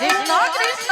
Krishna Krishna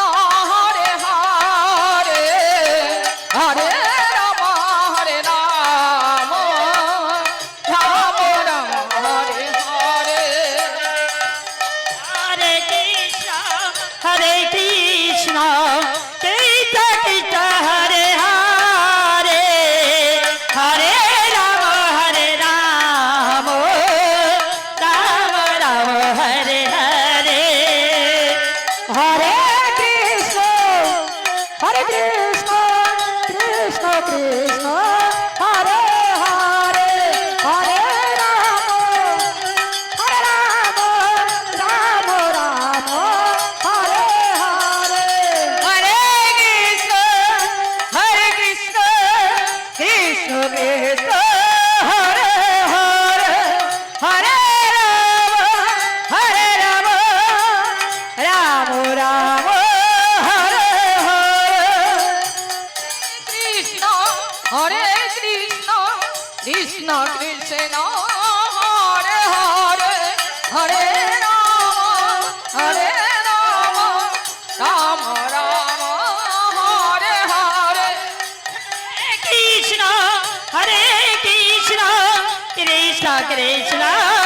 Krishna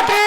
¡Papi!